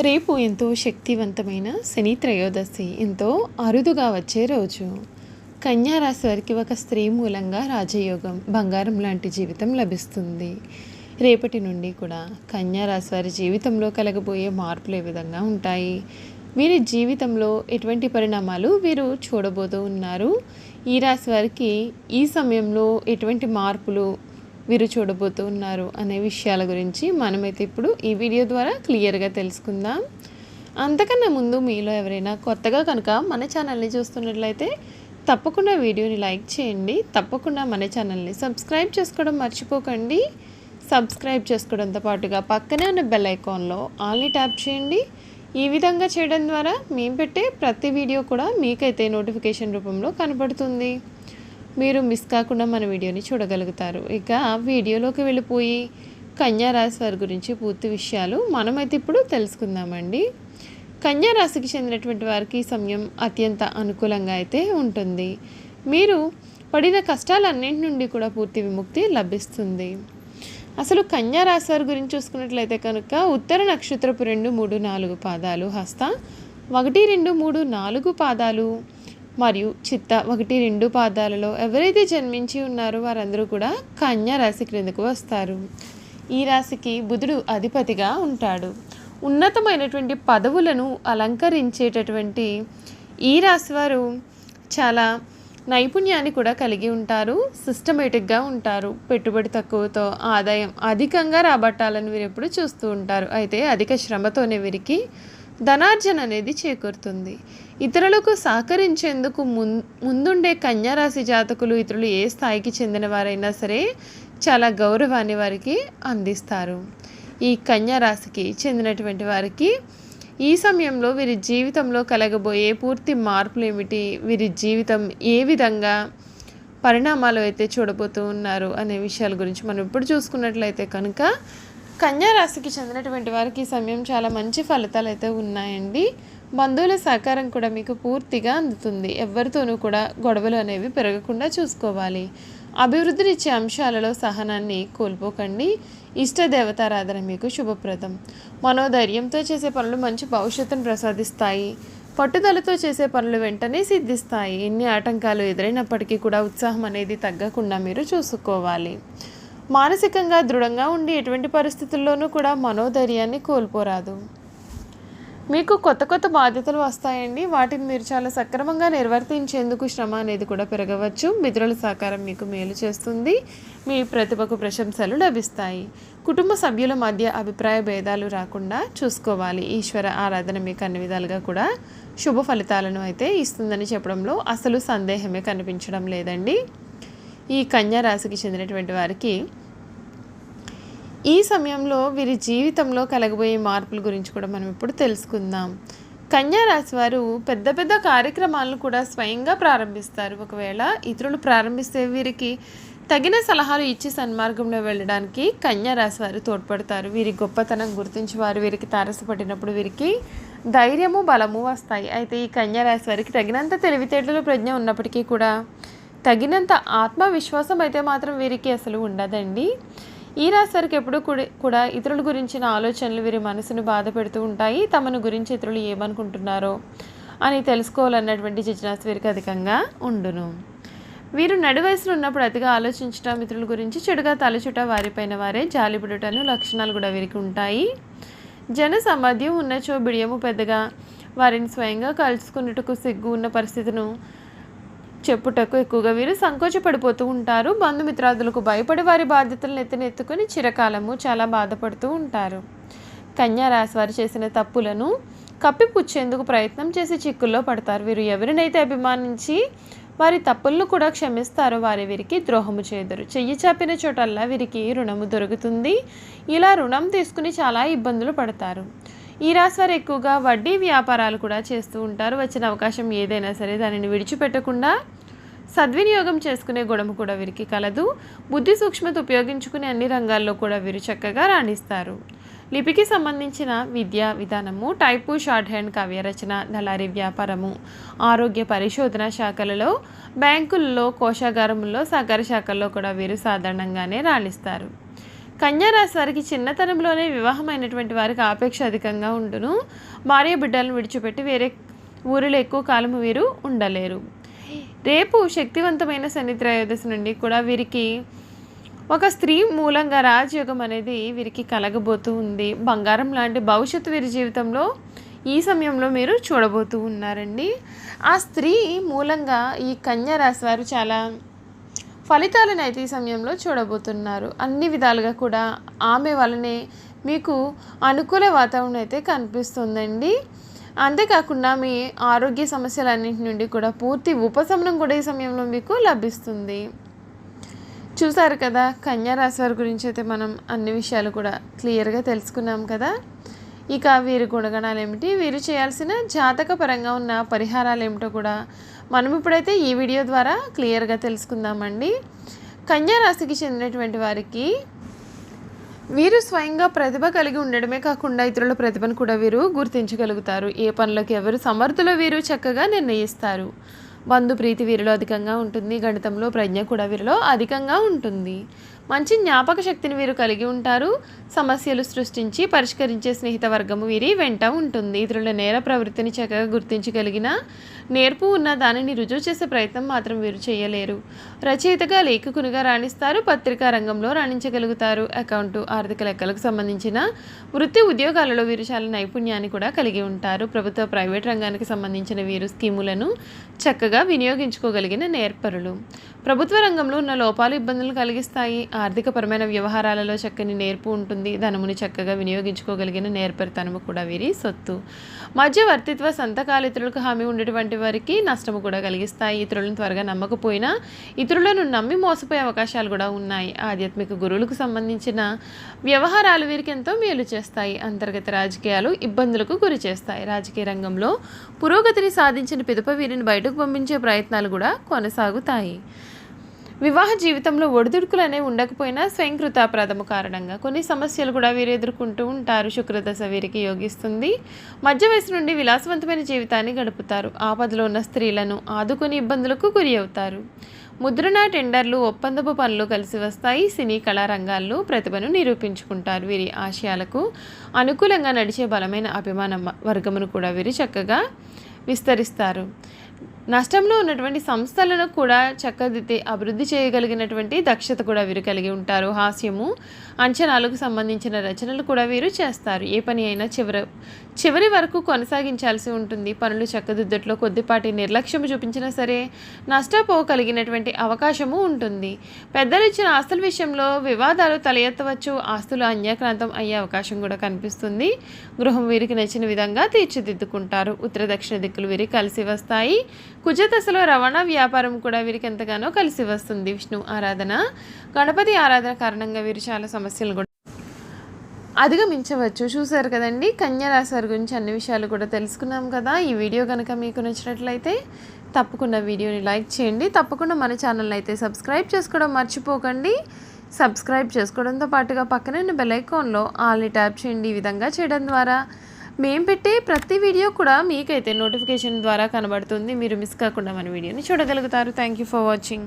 రేపు ఎంతో శక్తివంతమైన శని త్రయోదశి. ఎంతో అరుదుగా వచ్చే రోజు. కన్యా రాశి వారికి ఒక స్త్రీ మూలంగా రాజయోగం బంగారం లాంటి జీవితం లభిస్తుంది. రేపటి నుండి కూడా కన్యా రాశి వారి జీవితంలో కలగబోయే మార్పులు ఏ విధంగా ఉంటాయి? వీరి జీవితంలో ఎటువంటి పరిణామాలు వీరు చూడబోతూ ఉన్నారు? ఈ రాశి వారికి ఈ సమయంలో ఎటువంటి మార్పులు వీరు చూడబోతూ ఉన్నారు అనే విషయాల గురించి మనమైతే ఇప్పుడు ఈ వీడియో ద్వారా క్లియర్గా తెలుసుకుందాం. అంతకన్నా ముందు మీలో ఎవరైనా కొత్తగా కనుక మన ఛానల్ని చూస్తున్నట్లయితే తప్పకుండా వీడియోని లైక్ చేయండి. తప్పకుండా మన ఛానల్ని సబ్స్క్రైబ్ చేసుకోవడం మర్చిపోకండి. సబ్స్క్రైబ్ చేసుకోవడంతో పాటుగా పక్కనే ఉన్న బెల్ ఐకాన్లో ఆల్ని ట్యాప్ చేయండి. ఈ విధంగా చేయడం ద్వారా మేము పెట్టే ప్రతి వీడియో కూడా మీకైతే నోటిఫికేషన్ రూపంలో కనపడుతుంది మీరు మిస్ కాకుండా మన వీడియోని చూడగలుగుతారు. ఇక వీడియోలోకి వెళ్ళిపోయి కన్యా రాశి వారి గురించి పూర్తి విషయాలు మనమైతే ఇప్పుడు తెలుసుకుందామండి. కన్యారాశికి చెందినటువంటి వారికి సమయం అత్యంత అనుకూలంగా అయితే ఉంటుంది. మీరు పడిన కష్టాలన్నింటి నుండి కూడా పూర్తి విముక్తి లభిస్తుంది. అసలు కన్యా రాశి వారి గురించి చూసుకున్నట్లయితే కనుక ఉత్తర నక్షత్రపు రెండు మూడు నాలుగు పాదాలు హస్త ఒకటి రెండు మూడు నాలుగు పాదాలు మరియు చిత్త ఒకటి రెండు పాదాలలో ఎవరైతే జన్మించి ఉన్నారో వారందరూ కూడా కన్యా రాశి క్రిందకు వస్తారు. ఈ రాశికి బుధుడు అధిపతిగా ఉంటాడు. ఉన్నతమైనటువంటి పదవులను అలంకరించేటటువంటి ఈ రాశి వారు చాలా నైపుణ్యాన్ని కూడా కలిగి ఉంటారు సిస్టమేటిక్గా ఉంటారు. పెట్టుబడి తక్కువతో ఆదాయం అధికంగా రాబట్టాలని వీరు ఎప్పుడు చూస్తూ ఉంటారు. అయితే అధిక శ్రమతోనే వీరికి ధనార్జన అనేది చేకూరుతుంది. ఇతరులకు సహకరించేందుకు ముం ముందుండే కన్యారాశి జాతకులు ఇతరులు ఏ స్థాయికి చెందిన వారైనా సరే చాలా గౌరవాన్ని వారికి అందిస్తారు. ఈ కన్యారాశికి చెందినటువంటి వారికి ఈ సమయంలో వీరి జీవితంలో కలగబోయే పూర్తి మార్పులు ఏమిటి వీరి జీవితం ఏ విధంగా పరిణామాలు అయితే చూడబోతూ ఉన్నారు అనే విషయాల గురించి మనం ఇప్పుడు చూసుకున్నట్లయితే కనుక కన్యారాశికి చెందినటువంటి వారికి ఈ సమయం చాలా మంచి ఫలితాలు అయితే ఉన్నాయండి. బంధువుల సహకారం కూడా మీకు పూర్తిగా అందుతుంది. ఎవరితోనూ కూడా గొడవలు అనేవి పెరగకుండా చూసుకోవాలి. అభివృద్ధినిచ్చే అంశాలలో సహనాన్ని కోల్పోకండి. ఇష్ట దేవతారాధన మీకు శుభప్రదం. మనోధైర్యంతో చేసే పనులు మంచి భవిష్యత్తును ప్రసాదిస్తాయి. పట్టుదలతో చేసే పనులు వెంటనే సిద్ధిస్తాయి. ఎన్ని ఆటంకాలు ఎదురైనప్పటికీ కూడా ఉత్సాహం అనేది తగ్గకుండా మీరు చూసుకోవాలి. మానసికంగా దృఢంగా ఉండి ఎటువంటి పరిస్థితుల్లోనూ కూడా మనోధైర్యాన్ని కోల్పోరాదు. మీకు కొత్త కొత్త బాధ్యతలు వస్తాయండి. వాటిని మీరు చాలా సక్రమంగా నిర్వర్తించేందుకు శ్రమ అనేది కూడా పెరగవచ్చు. మిత్రుల సహకారం మీకు మేలు చేస్తుంది. మీ ప్రతిభకు ప్రశంసలు లభిస్తాయి. కుటుంబ సభ్యుల మధ్య అభిప్రాయ భేదాలు రాకుండా చూసుకోవాలి. ఈశ్వర ఆరాధన మీకు అన్ని విధాలుగా కూడా శుభ ఫలితాలను అయితే ఇస్తుందని చెప్పడంలో అసలు సందేహమే కనిపించడం లేదండి. ఈ కన్యా రాశికి చెందినటువంటి వారికి ఈ సమయంలో వీరి జీవితంలో కలగబోయే మార్పుల గురించి కూడా మనం ఇప్పుడు తెలుసుకుందాం. కన్యా రాశి వారు పెద్ద పెద్ద కార్యక్రమాలను కూడా స్వయంగా ప్రారంభిస్తారు. ఒకవేళ ఇతరులు ప్రారంభిస్తే వీరికి తగిన సలహాలు ఇచ్చి సన్మార్గంలో వెళ్ళడానికి కన్యా రాశి వారు తోడ్పడతారు. వీరి గొప్పతనం గుర్తించి వారు వీరికి తారసపడినప్పుడు వీరికి ధైర్యము బలము వస్తాయి. అయితే ఈ కన్యా రాశి వారికి తగినంత తెలివితేటలు ప్రజ్ఞ ఉన్నప్పటికీ కూడా తగినంత ఆత్మవిశ్వాసం అయితే మాత్రం వీరికి అసలు ఉండదండి. ఈ రాసరికి వారికి ఎప్పుడూ కూడా ఇతరుల గురించిన ఆలోచనలు వీరి మనసును బాధ పెడుతూ ఉంటాయి. తమను గురించి ఇతరులు ఏమనుకుంటున్నారో అని తెలుసుకోవాలన్నటువంటి జిజ్ఞాస వీరికి అధికంగా ఉండును. వీరు నడి వయసులో ఉన్నప్పుడు అతిగా ఆలోచించటం ఇతరుల గురించి చెడుగా తలచుట వారిపైన వారే జాలిపడుటను లక్షణాలు కూడా వీరికి ఉంటాయి. జన సమాధ్యం ఉన్నచో బిడియము పెద్దగా వారిని స్వయంగా కలుసుకున్నట్టుకు సిగ్గు ఉన్న పరిస్థితిను చెప్పుటకు ఎక్కువగా వీరు సంకోచపడిపోతూ ఉంటారు. బంధుమిత్రాదులకు భయపడి వారి బాధ్యతలను ఎత్తునెత్తుకొని చిరకాలము చాలా బాధపడుతూ ఉంటారు. కన్యారాశి వారు చేసిన తప్పులను కప్పిపుచ్చేందుకు ప్రయత్నం చేసి చిక్కుల్లో పడతారు. వీరు ఎవరినైతే అభిమానించి వారి తప్పులను కూడా క్షమిస్తారో వారి వీరికి ద్రోహము చేయదరు చెయ్యి చాపిన చోటల్లా వీరికి రుణము దొరుకుతుంది. ఇలా రుణం తీసుకుని చాలా ఇబ్బందులు పడతారు. ఈ రాశి వారు ఎక్కువగా వడ్డీ వ్యాపారాలు కూడా చేస్తూ ఉంటారు. వచ్చిన అవకాశం ఏదైనా సరే దానిని విడిచిపెట్టకుండా సద్వినియోగం చేసుకునే గుణము కూడా వీరికి కలదు. బుద్ధి సూక్ష్మత ఉపయోగించుకునే అన్ని రంగాల్లో కూడా వీరు చక్కగా రాణిస్తారు. లిపికి సంబంధించిన విద్యా విధానము టైపు షార్ట్ హ్యాండ్ కావ్యరచన దళారీ వ్యాపారము ఆరోగ్య పరిశోధన శాఖలలో బ్యాంకుల్లో కోశాగారముల్లో సహకార శాఖల్లో కూడా వీరు సాధారణంగానే రాణిస్తారు. కన్యారాశి వారికి చిన్నతనంలోనే వివాహమైనటువంటి వారికి ఆపేక్ష అధికంగా ఉండును. భార్య బిడ్డలను విడిచిపెట్టి వేరే ఊరిలో ఎక్కువ కాలం వీరు ఉండలేరు. రేపు శక్తివంతమైన శని త్రయోదశి నుండి కూడా వీరికి ఒక స్త్రీ మూలంగా రాజయోగం అనేది వీరికి కలగబోతూ ఉంది. బంగారం లాంటి భవిష్యత్తు వీరి జీవితంలో ఈ సమయంలో మీరు చూడబోతూ ఉన్నారండి. ఆ స్త్రీ మూలంగా ఈ కన్యా రాశి వారు చాలా ఫలితాలను అయితే ఈ సమయంలో చూడబోతున్నారు. అన్ని విధాలుగా కూడా ఆమె వలనే మీకు అనుకూల వాతావరణం అయితే కనిపిస్తుందండి. అంతేకాకుండా మీ ఆరోగ్య సమస్యలన్నింటి నుండి కూడా పూర్తి ఉపశమనం కూడా ఈ సమయంలో మీకు లభిస్తుంది. చూసారు కదా కన్యా రాశి వారి గురించి అయితే మనం అన్ని విషయాలు కూడా క్లియర్గా తెలుసుకున్నాం కదా. ఇక వీరి గుణగణాలు ఏమిటి వీరు చేయాల్సిన జాతక పరంగా ఉన్న పరిహారాలు ఏమిటో కూడా మనం ఇప్పుడైతే ఈ వీడియో ద్వారా క్లియర్గా తెలుసుకుందామండి. కన్యా రాశికి చెందినటువంటి వారికి వీరు స్వయంగా ప్రతిభ కలిగి ఉండడమే కాకుండా ఇతరుల ప్రతిభను కూడా వీరు గుర్తించగలుగుతారు. ఏ పనులకు ఎవరు సమర్థులో వీరు చక్కగా నిర్ణయిస్తారు. బంధు ప్రీతి వీరిలో అధికంగా ఉంటుంది. గణితంలో ప్రజ్ఞ కూడా వీరిలో అధికంగా ఉంటుంది. మంచి జ్ఞాపక శక్తిని వీరు కలిగి ఉంటారు. సమస్యలు సృష్టించి పరిష్కరించే స్నేహిత వర్గము వీరి వెంట ఉంటుంది. ఇతరుల నేర ప్రవృత్తిని చక్కగా గుర్తించగలిగిన నేర్పు ఉన్న దానిని రుజువు చేసే ప్రయత్నం మాత్రం వీరు చేయలేరు. రచయితగా లేఖకునిగా రాణిస్తారు. పత్రికా రంగంలో రాణించగలుగుతారు. అకౌంటు ఆర్థిక లెక్కలకు సంబంధించిన వృత్తి ఉద్యోగాలలో వీరు చాలా నైపుణ్యాన్ని కూడా కలిగి ఉంటారు. ప్రభుత్వ ప్రైవేట్ రంగానికి సంబంధించిన వీరు స్కీములను చక్కగా వినియోగించుకోగలిగిన నేర్పరులు. ప్రభుత్వ రంగంలో ఉన్న లోపాలు ఇబ్బందులు కలిగిస్తాయి. ఆర్థికపరమైన వ్యవహారాలలో చక్కని నేర్పు ఉంటుంది. ధనముని చక్కగా వినియోగించుకోగలిగిన నేర్పరితనము కూడా వీరి సొత్తు. మధ్యవర్తిత్వ సంతకాలు ఇతరులకు హామీ ఉండేటువంటి వారికి నష్టము కూడా కలిగిస్తాయి. ఇతరులను త్వరగా నమ్మకపోయినా ఇతరులను నమ్మి మోసపోయే అవకాశాలు కూడా ఉన్నాయి. ఆధ్యాత్మిక గురువులకు సంబంధించిన వ్యవహారాలు వీరికి ఎంతో మేలు చేస్తాయి. అంతర్గత రాజకీయాలు ఇబ్బందులకు గురి చేస్తాయి. రాజకీయ రంగంలో పురోగతిని సాధించిన పిదప వీరిని బయటకు పంపించే ప్రయత్నాలు కూడా కొనసాగుతాయి. వివాహ జీవితంలో ఒడిదుడుకులు అనేవి ఉండకపోయినా స్వయంకృత కారణంగా కొన్ని సమస్యలు కూడా వీరు ఎదుర్కొంటూ ఉంటారు. శుక్రదశ వీరికి యోగిస్తుంది. మధ్య వయసు నుండి విలాసవంతమైన జీవితాన్ని గడుపుతారు. ఆపదలో ఉన్న స్త్రీలను ఆదుకుని ఇబ్బందులకు గురి అవుతారు. ముద్రణ టెండర్లు ఒప్పందపు పనులు కలిసి వస్తాయి. సినీ కళారంగాల్లో ప్రతిభను నిరూపించుకుంటారు. వీరి ఆశయాలకు అనుకూలంగా నడిచే బలమైన అభిమాన వర్గమును కూడా వీరు చక్కగా విస్తరిస్తారు. నష్టంలో ఉన్నటువంటి సంస్థలను కూడా చక్కదిద్ది అభివృద్ధి చేయగలిగినటువంటి దక్షత కూడా వీరు కలిగి ఉంటారు. హాస్యము అంచనాలకు సంబంధించిన రచనలు కూడా వీరు చేస్తారు. ఏ పని అయినా చివరి చివరి వరకు కొనసాగించాల్సి ఉంటుంది. పనులు చక్కదిద్దట్లో కొద్దిపాటి నిర్లక్ష్యం చూపించినా సరే నష్టపోగలిగినటువంటి అవకాశము ఉంటుంది. పెద్దలు ఇచ్చిన ఆస్తుల విషయంలో వివాదాలు తల ఎత్తవచ్చు ఆస్తులు అన్యాక్రాంతం అయ్యే అవకాశం కూడా కనిపిస్తుంది. గృహం వీరికి నచ్చిన విధంగా తీర్చిదిద్దుకుంటారు. ఉత్తర దక్షిణ దిక్కులు వీరికి కలిసి వస్తాయి. కుజదశలో రవాణా వ్యాపారం కూడా వీరికి ఎంతగానో కలిసి వస్తుంది. విష్ణు ఆరాధన గణపతి ఆరాధన కారణంగా వీరు చాలా సమస్యలు కూడా అధిగమించవచ్చు. చూశారు కదండి కన్యారాశి గురించి అన్ని విషయాలు కూడా తెలుసుకున్నాం కదా. ఈ వీడియో కనుక మీకు నచ్చినట్లయితే తప్పకుండా వీడియోని లైక్ చేయండి. తప్పకుండా మన ఛానల్ అయితే సబ్స్క్రైబ్ చేసుకోవడం మర్చిపోకండి. సబ్స్క్రైబ్ చేసుకోవడంతో పాటుగా పక్కనే బెల్ ఐకాన్లో ఆల్ని ట్యాప్ చేయండి. ఈ విధంగా చేయడం ద్వారా మేము పెట్టే ప్రతి వీడియో కూడా మీకైతే నోటిఫికేషన్ ద్వారా కనబడుతుంది. మీరు మిస్ కాకుండా మన వీడియోని చూడగలుగుతారు. Thank you for watching